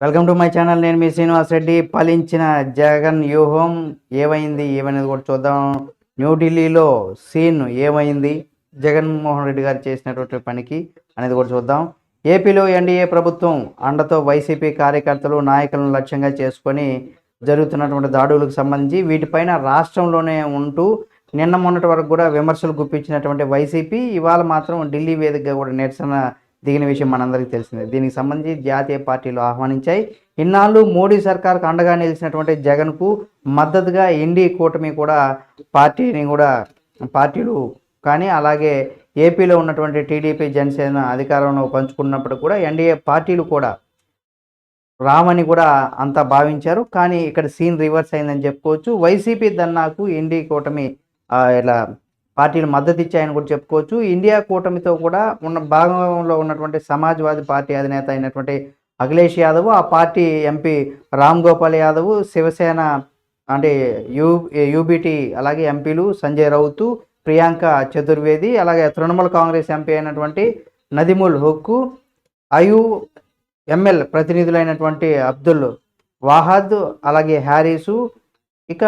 Welcome to my channel. నేను మీ శ్రీనివాస్ రెడ్డి. ఫలించిన జగన్ వ్యూహం ఏమైంది? ఏమనేది కూడా చూద్దాం. న్యూఢిల్లీలో సీన్ ఏమైంది? జగన్మోహన్ రెడ్డి గారు చేసినటువంటి పనికి అనేది కూడా చూద్దాం. ఏపీలో ఎన్డీఏ ప్రభుత్వం అండతో వైసీపీ కార్యకర్తలు నాయకులను లక్ష్యంగా చేసుకొని జరుగుతున్నటువంటి దాడులకు సంబంధించి వీటిపైన రాష్ట్రంలోనే ఉంటూ నిన్న మొన్నటి వరకు కూడా విమర్శలు గుప్పించినటువంటి వైసీపీ ఇవాళ మాత్రం ఢిల్లీ వేదికగా కూడా నిరసన దిగిన విషయం మనందరికీ తెలిసిందే. దీనికి సంబంధించి జాతీయ పార్టీలు ఆహ్వానించాయి. ఇన్నాళ్ళు మోడీ సర్కార్కు అండగా నిలిచినటువంటి జగన్కు మద్దతుగా ఎన్డీ కూటమి కూడా పార్టీని కూడా పార్టీలు కానీ అలాగే ఏపీలో ఉన్నటువంటి టీడీపీ జనసేన అధికారంలో పంచుకున్నప్పుడు కూడా ఎన్డీఏ పార్టీలు కూడా రామని కూడా అంతా భావించారు. కానీ ఇక్కడ సీన్ రివర్స్ అయిందని చెప్పుకోవచ్చు. వైసీపీ దన్నాకు ఎన్డీ కూటమి ఇలా పార్టీలు మద్దతు ఇచ్చాయని కూడా చెప్పుకోవచ్చు. ఇండియా కూటమితో కూడా ఉన్న భాగంలో ఉన్నటువంటి సమాజ్వాదీ పార్టీ అధినేత అయినటువంటి అఖిలేష్ యాదవ్ ఆ పార్టీ ఎంపీ రామ్ గోపాల్ యాదవ్ శివసేన అంటే యూ యూబీటీ అలాగే ఎంపీలు సంజయ్ రౌతు ప్రియాంక చతుర్వేది అలాగే తృణమూల్ కాంగ్రెస్ ఎంపీ అయినటువంటి నదిముల్ హుక్కు అయు ఎంఎల్ ప్రతినిధులైనటువంటి అబ్దుల్ వాహద్ అలాగే హ్యారీసు ఇక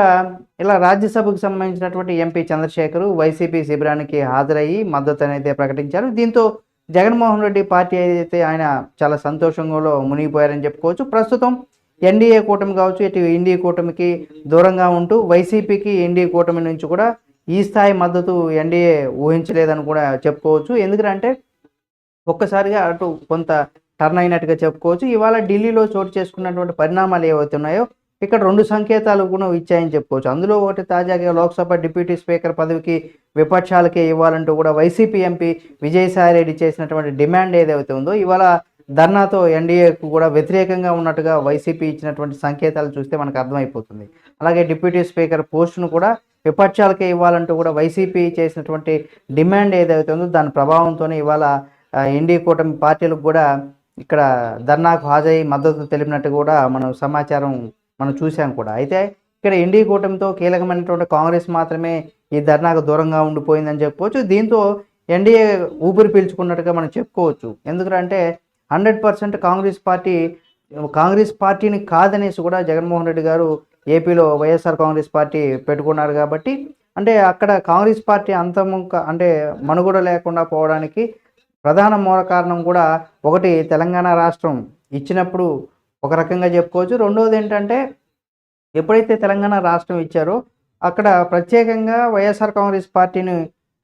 ఇలా రాజ్యసభకు సంబంధించినటువంటి ఎంపీ చంద్రశేఖర్ వైసీపీ శిబిరానికి హాజరయ్యి మద్దతు అనేది ప్రకటించారు. దీంతో జగన్మోహన్ రెడ్డి పార్టీ అయితే ఆయన చాలా సంతోషంలో మునిగిపోయారని చెప్పుకోవచ్చు. ప్రస్తుతం ఎన్డీఏ కూటమి కావచ్చు ఇటు ఎన్డీఏ కూటమికి దూరంగా ఉంటూ వైసీపీకి ఎన్డీఏ కూటమి నుంచి కూడా ఈ స్థాయి మద్దతు ఎన్డీఏ ఊహించలేదని కూడా చెప్పుకోవచ్చు. ఎందుకంటే ఒక్కసారిగా అటు కొంత టర్న్ అయినట్టుగా చెప్పుకోవచ్చు. ఇవాళ ఢిల్లీలో చోటు చేసుకున్నటువంటి పరిణామాలు ఏవైతే ఉన్నాయో ఇక్కడ రెండు సంకేతాలు కూడా ఇచ్చాయని చెప్పుకోవచ్చు. అందులో ఒకటి తాజాగా లోక్సభ డిప్యూటీ స్పీకర్ పదవికి విపక్షాలకే ఇవ్వాలంటూ కూడా వైసీపీ ఎంపీ విజయసాయి రెడ్డి చేసినటువంటి డిమాండ్ ఏదైతే ఉందో ఇవాళ ధర్నాతో ఎన్డీఏకు కూడా వ్యతిరేకంగా ఉన్నట్టుగా వైసీపీ ఇచ్చినటువంటి సంకేతాలు చూస్తే మనకు అర్థమైపోతుంది. అలాగే డిప్యూటీ స్పీకర్ పోస్టును కూడా విపక్షాలకే ఇవ్వాలంటూ కూడా వైసీపీ చేసినటువంటి డిమాండ్ ఏదైతే ఉందో దాని ప్రభావంతోనే ఇవాళ ఎన్డీ కూటమి పార్టీలకు కూడా ఇక్కడ ధర్నాకు హాజరై మద్దతు తెలిపినట్టు కూడా మనం సమాచారం మనం చూసాం కూడా. అయితే ఇక్కడ ఎన్డీ కూటమితో కీలకమైనటువంటి కాంగ్రెస్ మాత్రమే ఈ ధర్నాకు దూరంగా ఉండిపోయిందని చెప్పుకోవచ్చు దీంతో ఎన్డీఏ ఊపిరి పీల్చుకున్నట్టుగా మనం చెప్పుకోవచ్చు. ఎందుకంటే hundred percent Congress party Congress పార్టీని కాదనేసి కూడా జగన్మోహన్ రెడ్డి గారు ఏపీలో వైఎస్ఆర్ కాంగ్రెస్ పార్టీ పెట్టుకున్నారు కాబట్టి అంటే అక్కడ కాంగ్రెస్ పార్టీ అంతము అంటే మనుగడ లేకుండా పోవడానికి ప్రధాన మూల కారణం కూడా ఒకటి తెలంగాణ రాష్ట్రం. ఇచ్చినప్పుడు ఒక రకంగా చెప్పుకోవచ్చు. రెండవది ఏంటంటే ఎప్పుడైతే తెలంగాణ రాష్ట్రం ఇచ్చారో అక్కడ ప్రత్యేకంగా వైఎస్ఆర్ కాంగ్రెస్ పార్టీని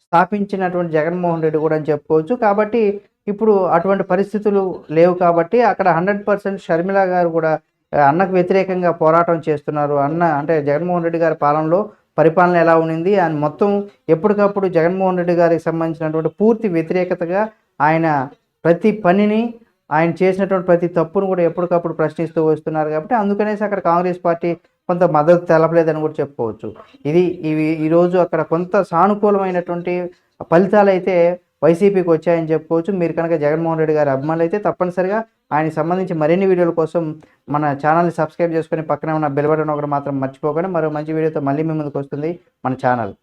స్థాపించినటువంటి జగన్మోహన్ రెడ్డి కూడా అని చెప్పుకోవచ్చు. కాబట్టి ఇప్పుడు అటువంటి పరిస్థితులు లేవు కాబట్టి అక్కడ హండ్రెడ్ పర్సెంట్ షర్మిల గారు కూడా అన్నకు వ్యతిరేకంగా పోరాటం చేస్తున్నారు అన్న అంటే జగన్మోహన్ రెడ్డి గారి పాలనలో పరిపాలన ఎలా ఉండింది అని మొత్తం ఎప్పటికప్పుడు జగన్మోహన్ రెడ్డి గారికి సంబంధించినటువంటి పూర్తి వ్యతిరేకతగా ఆయన ప్రతి పనిని ఆయన చేసినటువంటి ప్రతి తప్పును కూడా ఎప్పటికప్పుడు ప్రశ్నిస్తూ వస్తున్నారు కాబట్టి అందుకనేసి అక్కడ కాంగ్రెస్ పార్టీ కొంత మద్దతు తెలపలేదని కూడా చెప్పుకోవచ్చు. ఇది ఇవి ఈరోజు అక్కడ కొంత సానుకూలమైనటువంటి ఫలితాలు అయితే వైసీపీకి వచ్చాయని చెప్పుకోవచ్చు. మీరు కనుక జగన్మోహన్ రెడ్డి గారి అభిమానులు అయితే తప్పనిసరిగా ఆయనకి సంబంధించి మరిన్ని వీడియోల కోసం మన ఛానల్ని సబ్స్క్రైబ్ చేసుకొని పక్కనే ఉన్న బెల్ బటన్ ఒకటి మాత్రం మర్చిపోకండి. మరో మంచి వీడియోతో మళ్ళీ మీ ముందుకు వస్తుంది మన ఛానల్.